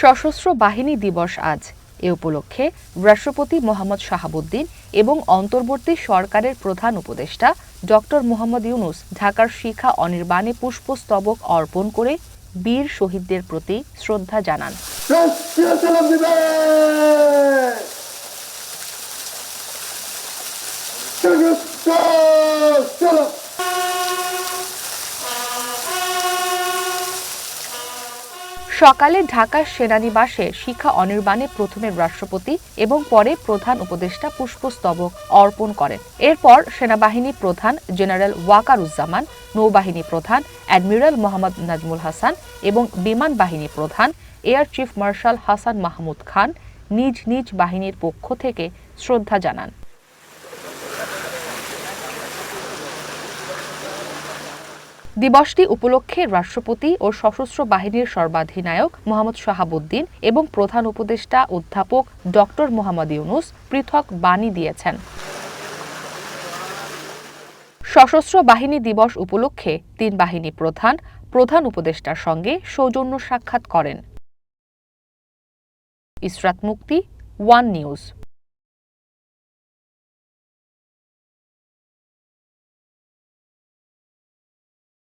সশস্ত্র বাহিনী দিবস আজ। এ উপলক্ষে রাষ্ট্রপতি মোহাম্মদ শাহাবুদ্দিন এবং অন্তর্বর্তী সরকারের প্রধান উপদেষ্টা ডক্টর মোহাম্মদ ইউনুস ঢাকার শিখা অনির্বাণে পুষ্পস্তবক অর্পণ করে বীর শহীদদের প্রতি শ্রদ্ধা জানান। সকালে ঢাকার সেনানিবাসে শিখা অনির্বাণে প্রথমে রাষ্ট্রপতি এবং পরে প্রধান উপদেষ্টা পুষ্পস্তবক অর্পণ করেন। এরপর সেনাবাহিনী প্রধান জেনারেল ওয়াকারুজ্জামান, নৌবাহিনী প্রধান অ্যাডমিরাল মোহাম্মদ নাজমুল হাসান এবং বিমান বাহিনী প্রধান air chief marshal Hasan Mahmud Khan নিজ নিজ বাহিনীর পক্ষ থেকে শ্রদ্ধা জানান। দিবসটি উপলক্ষে রাষ্ট্রপতি ও সশস্ত্র বাহিনীর সর্বাধিনায়ক মোহাম্মদ শাহাবুদ্দিন এবং প্রধান উপদেষ্টা অধ্যাপক ডক্টর মোহাম্মদ ইউনুস পৃথক বাণী দিয়েছেন। সশস্ত্র বাহিনী দিবস উপলক্ষে তিন বাহিনী প্রধান প্রধান উপদেষ্টার সঙ্গে সৌজন্য সাক্ষাৎ করেন। ইসরাত মুক্তি, ওয়ান নিউজ।